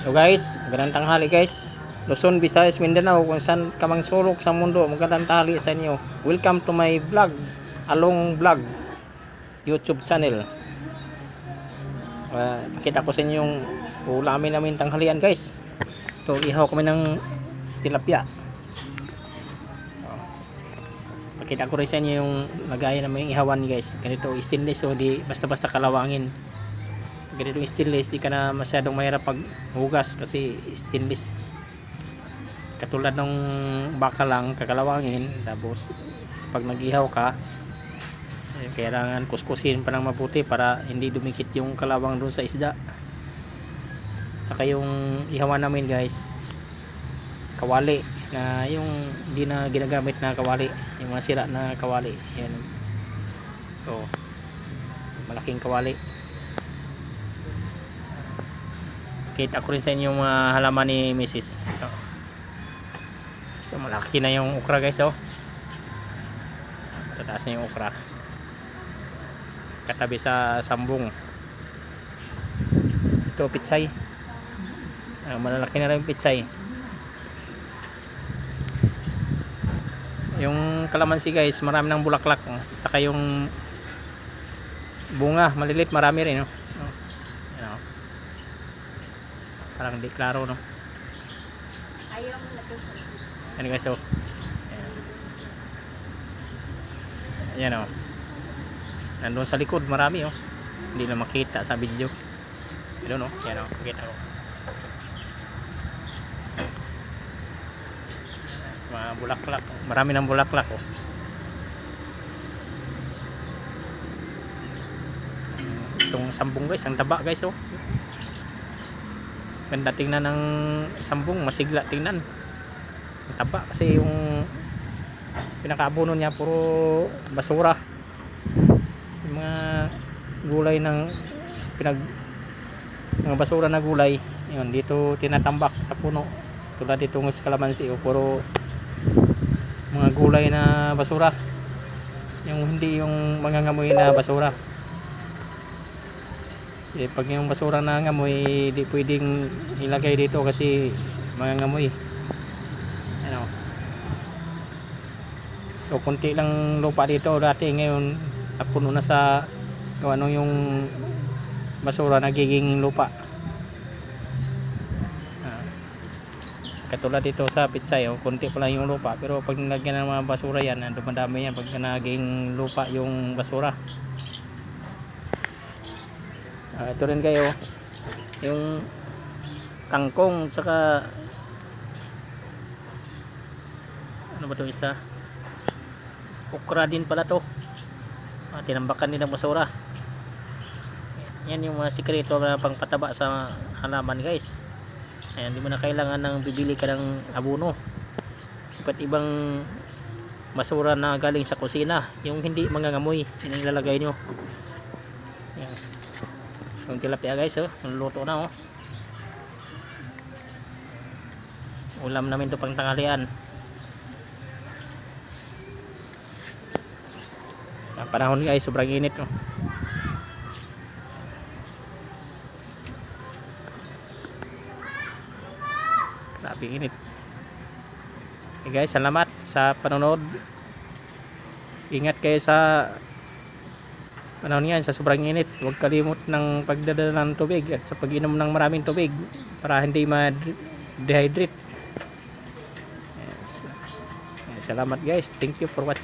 So guys, magandang tanghali guys. Luzon, Visayas, Mindanao, kung saan ka mang sa mundo, magandang tanghali sa inyo. Welcome to my vlog, Along Vlog, YouTube channel. Uh, pakita ko sa inyo yung ulamin namin tanghalian guys. Ito, ihaw kami ng tilapia. Pakita ko rin sa inyo yung lagayan namin ihawan guys. Ganito, stainless so di basta-basta kalawangin ganitong stainless di ka na masyadong mahirap pag hugas kasi stainless. Katulad ng baka lang kakalawangin tapos pag nag-ihaw ka eh, kailangan kuskusin pa ng mabuti para hindi dumikit yung kalawang doon sa isda. Saka yung ihawan namin guys kawali na yung hindi na ginagamit na kawali yung mga sira na kawali. Yan. So malaking kawali kita ko rin sa inyo yung mga halaman ni Mrs. Ito. So malaki na yung okra guys oh. Tataas na yung okra. Katabi sa sambong. Ito pitsay. Ah, malalaki na rin yung pitsay. Yung kalamansi guys, marami ng bulaklak. Oh. Saka yung bunga, malilit, marami rin. Oh. Oh. Yan, oh. Parang di klaro, no? Ayaw mo na. Yan guys, oh. Ayan. Oh. Nandun sa likod, marami, oh. Hindi na makita sa video. Ayan, oh. Ayan, oh. Makita ko. Mga bulaklak. oh. Marami ng bulaklak, oh. Itong sambong guys, ang taba guys, oh. Ganda tingnan ng sambong, masigla tingnan. Ang taba kasi yung pinakaabuno niya puro basura. Yung mga gulay ng pinag mga basura na gulay, yun dito tinatambak sa puno. Tulad dito ng kalamansi, oh, puro mga gulay na basura. Yung hindi yung mga ngamoy na basura. Eh, pag yung basura na ngamoy, di pwedeng ilagay dito kasi mga ngamoy. Ano? So, kunti lang lupa dito dati ngayon napuno na sa kung ano yung basura nagiging lupa. Ah. Katulad dito sa pitsay, oh, kunti pa lang yung lupa. Pero pag nilagyan ng mga basura yan, dumadami yan pag naging lupa yung basura. Ah, ito rin kayo. Yung kangkong saka ano ba to isa? Okra din pala to. Ah, tinambakan din ng basura. Yan yung mga sikreto na pangpataba sa halaman guys. Ayan di mo na kailangan ng bibili ka ng abono. Iba't ibang basura na galing sa kusina. Yung hindi mangangamoy yun ang ilalagay nyo. Yan yung tilapia guys oh. Luto na oh. Ulam namin to pang tanghalian. Ang panahon guys sobrang init oh. Grabe init. Okay guys salamat sa panonood. Ingat kayo sa panahon yan sa sobrang init huwag kalimot ng pagdadala ng tubig at sa pag-inom ng maraming tubig para hindi ma-dehydrate. Yes, salamat guys. Thank you for watching